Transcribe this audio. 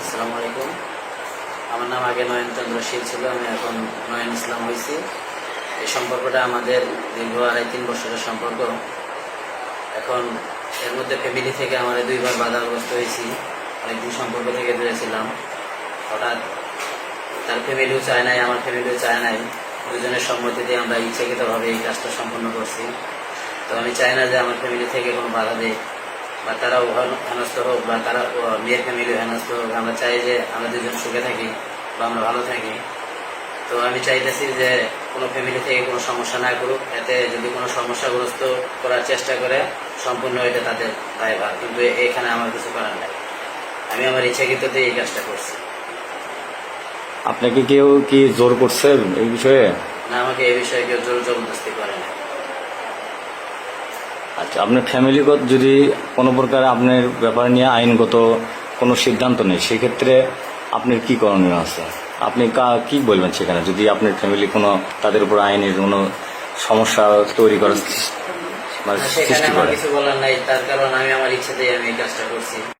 আসসালামু আলাইকুম। আমার নাম আগে নয়ন চন্দ্র শীল ছিল, আমি এখন নয়ন ইসলাম হয়েছি এই সম্পর্কটা আমাদের দীর্ঘ আড়াই তিন বছরের সম্পর্ক। এখন এর মধ্যে ফ্যামিলি থেকে আমার দুইবার বাধাগ্রস্ত হয়েছি। অনেকদিন সম্পর্ক থেকে দূরে ছিলাম। হঠাৎ তার ফ্যামিলিও চায় নাই, আমার ফ্যামিলিও চায় নাই। দুজনের সম্মতিতে আমরা ইচ্ছাকৃতভাবে এই কাজটা সম্পন্ন করছি। তো আমি চাই না যে আমার ফ্যামিলি থেকে কোনো বাধা দেয় বা হেন- হেনস্থ হোক বা তারা মেয়ের ফ্যামিলিও হেনস্থ হোক আমরা চাই যে আমরা দুজন সুখে থাকি বা আমরা ভালো থাকি। তো আমি চাইতেছি যে কোনো ফ্যামিলি থেকে কোনো সমস্যা না করুক এতে যদি কোনো সমস্যাগ্রস্ত করার চেষ্টা করে সম্পূর্ণ এটা তাদের দায়ভার কিন্তু এখানে আমার কিছু করার নাই। আমি আমার ইচ্ছাকৃততে এই কাজটা করছি। আপনাকে কেউ কি জোর করছেন এই বিষয়ে? না আমাকে এই বিষয়ে কেউ জোর জবরদস্তি করে না আচ্ছা আপনার ফ্যামিলিগত যদি কোনো প্রকার আপনার ব্যাপার নিয়ে আইনগত কোনো সিদ্ধান্ত নেই সেক্ষেত্রে আপনার কি করণীয় আছে? আপনি কা- কি বলবেন সেখানে? যদি আপনার ফ্যামিলি কোনো তাদের উপর আইনের কোনো সমস্যা তৈরি করার সৃষ্টি- মানে সৃষ্টি করে? কিছু বলার নাই তার কারণ আমি আমার ইচ্ছাতেই আমি এই কাজটা করছি।